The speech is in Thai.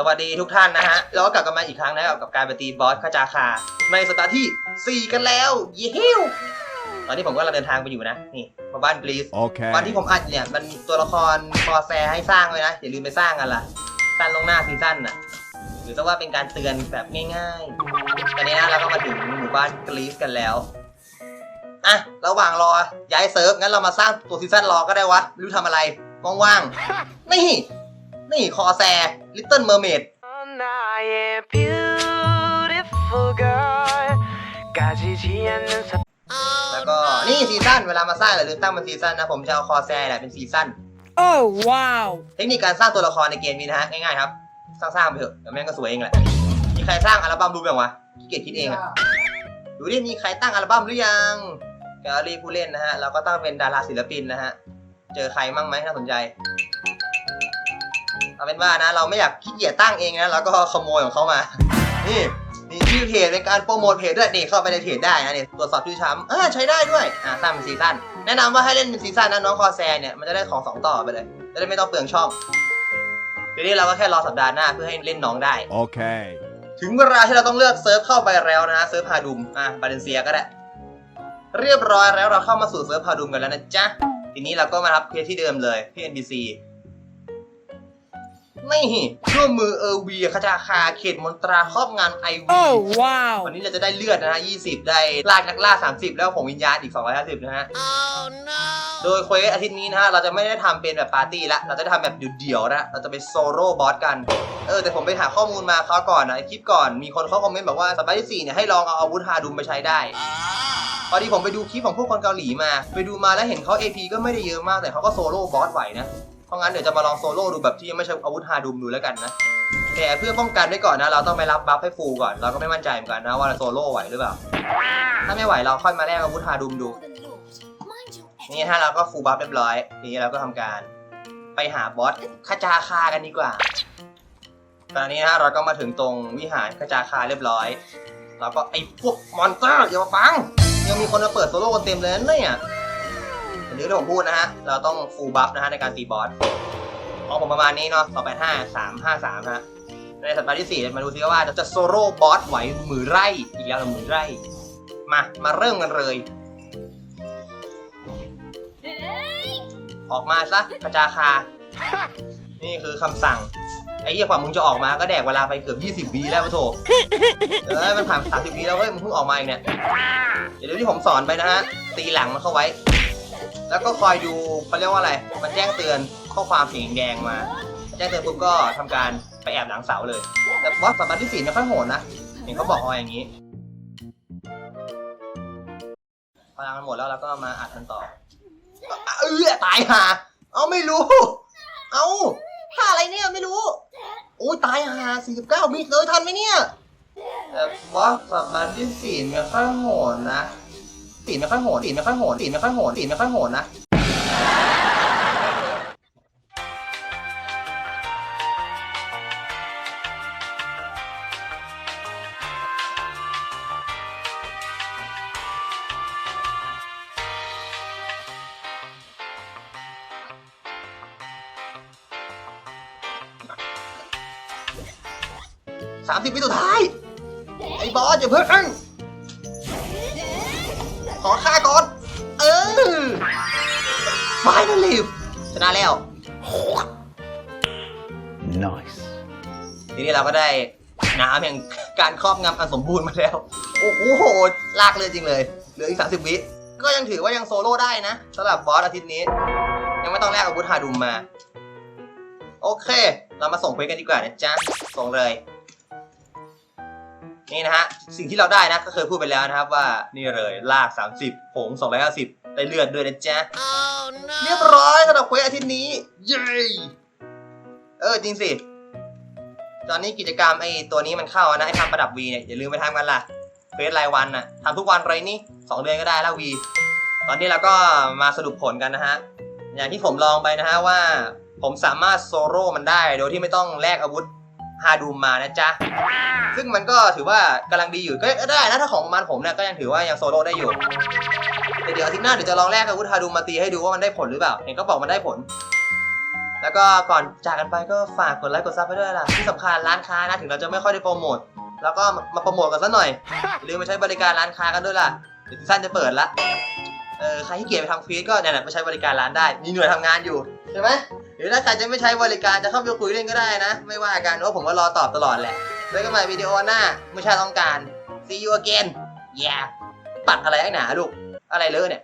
สวัสดีทุกท่านนะฮะเราก็กลับกันมาอีกครั้งนะครับกับการไปตีบอสขจาคา ในสัปดาห์ที่ 4 กันแล้วเย้วตอนนี้ผมก็กำลังเดินทางไปอยู่นะ นี่มาบ้านกรีซ Okay. วันที่ผมอัดเนี่ย มันตัวละครคอแซให้สร้างไว้นะ อย่าลืมไปสร้างกันล่ะสร้างลงหน้าซีซั่นน่ะหรือจะว่าเป็นการเตือนแบบง่ายๆ ตอนนี้นะเราก็มาถึงหมู่บ้านกรีซกันแล้วอะระหว่างรอย้ายเซิร์ฟงั้นเรามาสร้างตัวซีซั่นรอก็ได้วะไม่รู้ทำอะไรว่างๆนี่ นี่คอแซลิตเติ้ลเมอร์เมดแล้วก็นี่ซีซั่นเวลามาสร้างอย่าลืมตั้งเป็นซีซั่นนะผมจะเอาคอแซแหละเป็นซีซั่นโอ้ว้าว เทคนิคการสร้างตัวละครในเกมนี้นะฮะง่ายๆครับ สร้างๆไปเถอะเดี๋แม่งก็สวยเองแหละมีใครสร้างอัลบั้มดูแบบวะขี้เกียจคิดเองอะดูดิมีใครตั้งอัลบั้มหรือยังแกลลี่ผู้เล่นนะฮะเราก็ตั้งเป็นดาราศิลปินนะฮะเจอใครมั่งไหมน่าสนใจ เอาเป็นว่านะเราไม่อยากขี้เกียจตั้งเองนะเราก็ขโมยของเขามา นี่นี่ชื่อเพจเป็นการโปรโมทเพจด้วยนี่เข้าไปในเพจได้นะนี่ตรวจสอบชื่อช้ำอ่าใช้ได้ด้วยอ่าสร้างเป็นซีซั่นแนะนำว่าให้เล่นเป็นซีซั่นนะน้องคอแซเนี่ยมันจะได้ของสองต่อไปเลยจะได้ไม่ต้องเปลืองช่องทีนี้เราก็แค่รอสัปดาห์หน้าเพื่อให้เล่นน้องได้ Okay. ถึงเวลาที่เราต้องเลือกเซิร์ฟเข้าไปแล้วนะฮะเซิร์ฟฮาดุมอะบาเลนเซียก็ได้เรียบร้อยแล้วเราเข้ามาสู่เซิร์ฟฮาดุมกันแล้วนะจ๊ะทีนี้เราก็มารับเพจที่เดิมเลยที่ NPC นี่ร่วมมือเออร์วีคจาคาเขตมนตราครอบงานไอวี Oh wow! วันนี้เราจะได้เลือดนะฮะ 20 ได้ลากนักล่า 30 แล้วของวิญญาณอีก 250 นะฮะโดยเควสอาทิตย์นี้นะฮะ เราจะไม่ได้ทำเป็นแบบปาร์ตี้ละ เราจะทำแบบเดี่ยวๆนะ เราจะไปโซโล่บอสกัน เออ แต่ผมไปหาข้อมูลมาเขาวก่อนนะคลิปก่อน มีคนเขาคอมเมนต์บอกว่าสัปดาห์ที่4เนี่ยให้ลองเอาอาวุธฮาดุมไปใช้ได้พอดีผมไปดูคลิปของพวกคนเกาหลีมา ไปดูมาแล้วเห็นเขา AP ก็ไม่ได้เยอะมากแต่เขาก็โซโล่บอสไหวนะ เพราะงั้นเดี๋ยวจะมาลองโซโล่ดูแบบที่ยังไม่ใช่อาวุธฮาดุมดูแล้วกันนะแต่เพื่อป้องกันไว้ก่อนนะ เราต้องไปรับบัฟให้ฟูก่อน เราก็ไม่มั่นใจเหมือนกันนะว่าเราโซโล่ไหวหรือเปล่า ถ้าไม่ไหวเราค่อยมาแลกอาวุธฮาดุมดู นี่ฮะเราก็ฟูบัฟเรียบร้อย นี้เราก็ทำการ ไปหาบอสขจาคากันดีกว่า ตอนนี้นะเราก็มาถึงตรงวิหารขจาคาเรียบร้อย เราก็ไอ้พวกมอนสเตอร์อย่ามาฟัง ยังมีคนมาเปิดโซโล่กันเต็มเลยนะเนี่ย อย่างที่ผมพูดนะฮะ เราต้องฟูลบัฟนะฮะในการตีบอสของผมประมาณนี้เนาะ285 353ฮะ ในสัปดาห์ที่ 4 มาดูซิว่าจะโซโล่บอสไหวมือไร่ อีกแล้วหรอมือไร่ มา มาเริ่มกันเลย ออกมาซะกระจาคา นี่คือคำสั่ง ไอ้เหี้ยกว่ามึงจะออกมาก็แดกเวลาไปเกือบ20วิแล้วปะโถเอ้ยมันผ่าน30วิแล้วเว้ยมึงเพิ่งออกมาเองเนี่ย เดี๋ยวที่ผมสอนไปนะฮะ ตีหลังมันเข้าไว้ แล้วก็คอยดูเขาเรียกว่าอะไร มันแจ้งเตือนข้อความสีแดงมา แจ้งเตือนปุ๊บก็ทำการไปแอบหลังเสาเลย แต่บอสสัปดาห์ที่สี่ไม่ค่อยโหดนะ เห็นเขาบอกเอาอย่างนี้ พลังมันหมดแล้วเราก็มาอัดกันต่อ เออตายห่า เอาไม่รู้ เอาท่าอะไรเนี่ยไม่รู้ โอ้ยตายห่า49มิเลยทันไหมเนี่ยแต่บอสสัปดาห์ที่สี่ไม่ค่อยโหดนะ สีไม่ค่อยโหดสีไม่ค่อยโหดสีไม่ค่อยโหดสีไม่ค่อยโหดนะสามสิบวิสุดท้าย ไอ้บอสอย่าเพิ่ง ขอค่าก่อน เออ finally ชนะแล้ว Nice. ทีนี้เราก็ได้น้ำแห่งการครอบงำอันสมบูรณ์มาแล้ว โอ้โหโหดลากเลยจริงเลย เหลืออีก 30 วิ ก็ยังถือว่ายังโซโล่ได้นะสำหรับบอสอาทิตย์นี้ ยังไม่ต้องแลกอาวุธฮาดุมมา โอเค เรามาส่งเพลกันดีกว่านะจ๊ะ ส่งเลย นี่นะฮะ สิ่งที่เราได้นะก็เคยพูดไปแล้วนะครับว่านี่เลยลาก 30ผง250 ได้เลือดด้วยนะจ๊ะเรียบร้อยสำหรับเควสอาทิตย์นี้ เย้เออจริงสิ ตอนนี้กิจกรรมไอ้ตัวนี้มันเข้านะไอ้ทำประดับวีเนี่ยอย่าลืมไปทำกันล่ะเควสรายวันน่ะทำทุกวันไรนี่สองเดือนก็ได้แล้ววี ตอนนี้เราก็มาสรุปผลกันนะฮะ อย่างที่ผมลองไปนะฮะว่า ผมสามารถโซโล่มันได้โดยที่ไม่ต้องแลกอาวุธ ฮาดูมมานะจ๊ะ ซึ่งมันก็ถือว่ากำลังดีอยู่ก็ได้นะถ้าของมาณผมเนี่ยก็ยังถือว่ายังโซโล่ได้อยู่แต่เดี๋ยวอาทิตย์หน้าเดี๋ยวจะลองแลกอาวุธฮาดูมมาตีให้ดูว่ามันได้ผลหรือเปล่า เห็นก็บอกมันได้ผล แล้วก็ก่อนจากกันไปก็ฝากกดไลค์กดซับให้ด้วยล่ะที่สำคัญร้านค้านะถึงเราจะไม่ค่อยได้โปรโมทแล้วก็มาโปรโมทกันซะหน่อยอย่าลืมมาใช้บริการร้านค้ากันด้วยล่ะเดี๋ยวซีซั่นจะเปิดละเออใครที่เกียจไปทำฟีดก็เนี่ยมาใช้บริการร้านได้ มีหน่วยทำงานอยู่ใช่ไหม หรือถ้าใครจะไม่ใช้บริการจะเข้าไปคุยเล่นก็ได้นะ ไม่ว่ากันเพราะผมก็รอตอบตลอดแหละแล้วก็มาวิดีโอหน้าไม่ใช่ติต้องการ see you again yeah ปัดอะไรไอ้หนาลูกอะไรเลอะเนี่ย